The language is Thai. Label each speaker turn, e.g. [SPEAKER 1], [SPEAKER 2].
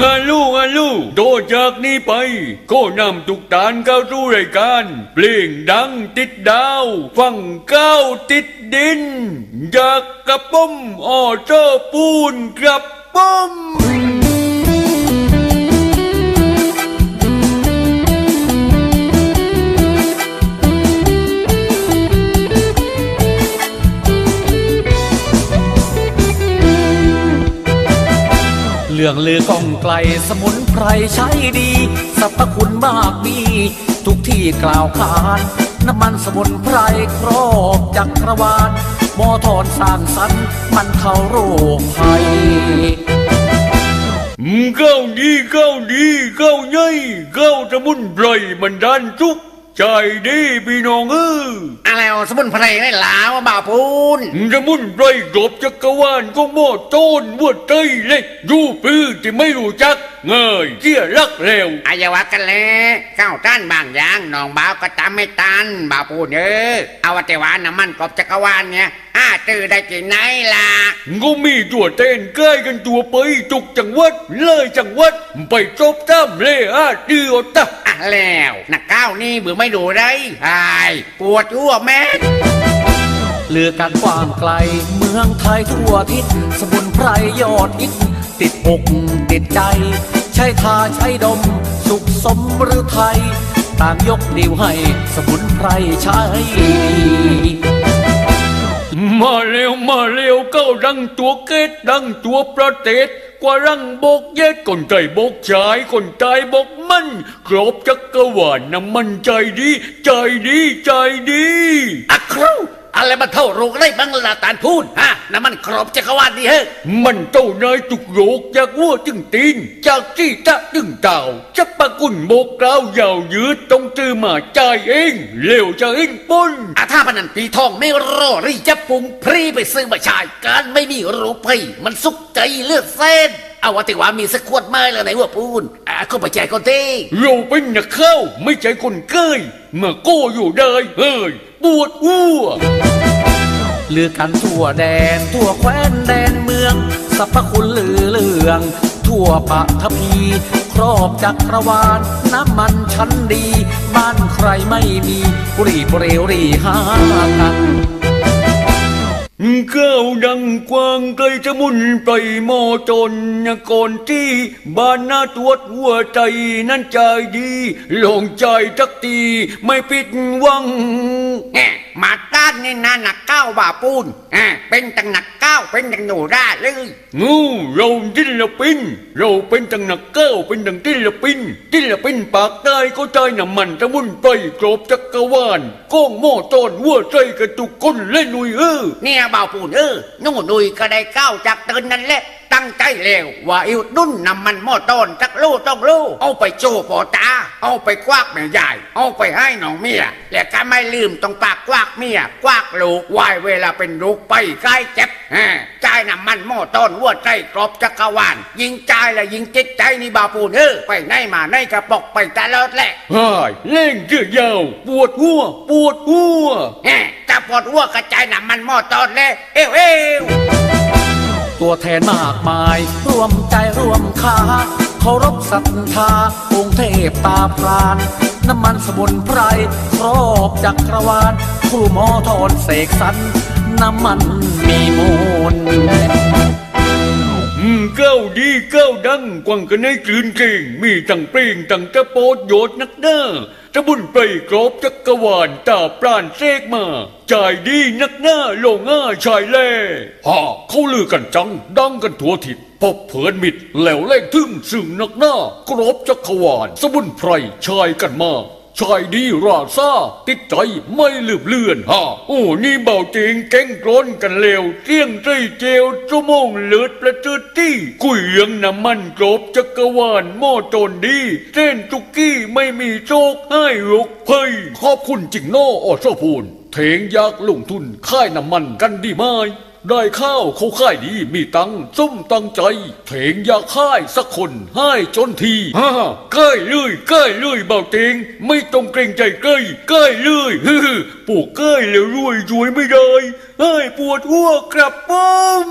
[SPEAKER 1] งานลูกงานลูกโดจากนี้ไป ก็นำทุกตานเข้าสู่รายการเพลงดังติดดาว ฟังก้าวติดดินจากกระป้มออเจ้าปูนกระป้ม
[SPEAKER 2] เรื่องลือกล้องไกลสมุนไพรใช้ดีสรรพคุณมากมี ทุกที่กล่าวขานน้ำมันสมุนไพรครอบจักรวาลหมอทอนสร้างสรรค์มันเข้าโรคภัย
[SPEAKER 1] เก้าดีเก้าดีเก้าใหญ่เก้าสมุนไพรมันดันทุก ใจดีพี่น้องเออ
[SPEAKER 3] อะไรเอาสมุนไพรได้ลาวะบ่าวพูน
[SPEAKER 1] สมุนไพรกรอบจักรวาลก็หม้อต้นวัวใจเลยรูปลื้อที่ไม่รู้จัก เงยเจี๊ยรักแล้ว
[SPEAKER 3] อายาวะกันเลยก้าวต้านบางอย่างน้องบ่าวก็ตามไม่ตันบ่าวพูนเออเอาว่าแต่ว่าน้ำมันกรอบจักรวาลเนี่ยอ้าตื้อได้กี่ไหนล่ะ
[SPEAKER 1] ก็มีตัวเต้นใกล้กันตัวไปจุกจังหวัดเลยจังหวัดไปจบตามเลยอาเดียวตะ
[SPEAKER 3] อะ แล้วนักก้าวนี่เบื่อไม่ดูได้ไอ้ปวดหัวแม่
[SPEAKER 2] เลือกันกว้างไกล เมืองไทยทั่วทิศ สมุนไพรยอดฮิตติดอกติดใจ ใช้ทาใช้ดม สุขสมหรือไทยต่างยกนิ้วให้สมุนไพรใช้ดี
[SPEAKER 1] มาเร็วมาเร็วเก้าดังตัวเกตดังตัวประเทศ กว่ารังบกแย็ดคนใจบกชายคนใจบกมันครบจักรวาลน้ำมันใจดี ใจดีใจดี
[SPEAKER 3] อะครู อะไรมาเท่าโรคได้บ้างล่ะตานพูนฮะน้ำมันครบจักรวาลดีเฮ้
[SPEAKER 1] มันเจ้านายตุกโยกจากวัวจึงตีน จากที่ตะจึงเต่าจะปะกุนโบกราวยาวยืดต้องจือมาใจายเองเร็วจะเองปุ้น
[SPEAKER 3] อาถ้าพนันปีทองไม่รอรีจะปรุงพรีไปซื้อมาชาย การไม่มีรูปให้มันสุกใจเลือดเส้นเอาว่าแต่ว่ามีสักขวดไม้แล้วไหนว่าพูนอ่าก็ไปแจกคนเต้
[SPEAKER 1] เราเป็นนักเข้าไม่ใช่คนเกยเมื่อโก้อยู่ได้เฮ้ยปวดอ้ว
[SPEAKER 2] เลือกันทั่วแดน ทั่วแคว้นแดนเมืองสรรพคุณลือเลือง ทั่วปะทพี ครอบจักรวาลน้ำมันชั้นดี บ้านใครไม่มีรีบเร็วรีหากัน
[SPEAKER 1] ก้าดังกว้างไกลจะมุนไปมอจนก่อนที่บ้านนาตรวจหัวใจนั้นใจดีลงใจทักทีไม่ปิดวัง
[SPEAKER 3] หมมาต้านนี่นะหนักเก้าบ่าปูนอ่าเป็นตังหนักเก้าเป็นตังหนูได้เลย
[SPEAKER 1] งูเราจิลปิน เราเป็นตังนักเก้าเป็นตังจิลปินจิลปินปากใต้ก็ใจน้ำมันจะมุนไปกรอบจักรวาลก้องหม้อจอนหัวใจกระตุกคนเล่นนุยเออ
[SPEAKER 3] เนี่ยบ่าวปูนเออนู่นนุยก็ได้เก้าจากเตือนนั่นแหละตั้งใจแล้วว่าอิวดุนนำมันหม้อต้นจักลูต้องลูเอาไปโจปอตา เอาไปควักแม่ใหญ่เอาไปให้น้องเมียและก็ไม่ลืมต้องปากควักเมียควักลูกวายเวลาเป็นลูกไปใกล้เจ็บแฮะจ่ายน้ำมันหม้อต้นหัวใจกรอบจักรวาลยิงจ่ายและยิงจิตใจนี่บ่าวปูนเออไปไหนมาไหนกระปอกไปตลอดแหละ
[SPEAKER 1] หายเล่งเจือยาวปวดหัว ปวดหัว
[SPEAKER 3] แฮะจะปวดหัวกระจายน้ำมันหม้อต้นเลยเอวเอว
[SPEAKER 2] ตัวแทนมากมาย ร่วมใจร่วมค่าเคารพศรัทธาองค์ เทพตาพราน น้ำมันสมุนไพรครอบจักรวาลคู่หมอทอนเสกสรรน้ำมันมีมูล
[SPEAKER 1] เก้าดีเก้าดังกวางกันให้กลืนเก่ง มีตั้งเปล่งตั้งตะโปดโยดนักหน้าจะบุญไปกรอบจักรวาลตาปราณเสกมา จ่ายดีนักหน้าโลง่าชายแล่ฮ่าเขาลือกันจัง ดังกันทั่วทิศพบเผินมิดแล้วเล่งทึ่งซึ่งนักหน้ากรอบจักรวาลสมุนไพรชายกันมา ชายดีราซาติดใจไม่ลืมเลือนฮะโอ้นี่เบาจริงแก้งกรนกันเร็วเที่ยงใจเจวชั่วโมงเลือดประจืดที่กุยเลี้ยงน้ำมันกรบจักรวาลหม้อโจนดีเส้นจุกกี้ไม่มีโชคให้ยกเพยขอบคุณจิงโน่ออชพูนเถงอยากลงทุนค่ายน้ำมันกันดีไหม ได้ข้าวเขาค่ายดีมีตังค์ส้มตั้งใจเถงอยากค่ายสักคนให้จนทีฮ่าใกล้เลยใกล้เลยเบาเตงไม่ต้องเกรงใจใกล้ใกล้เลยฮึ่มปลูกใกล้แล้วรวยรวยไม่ได้ให้ปวดหัวกระป๋อม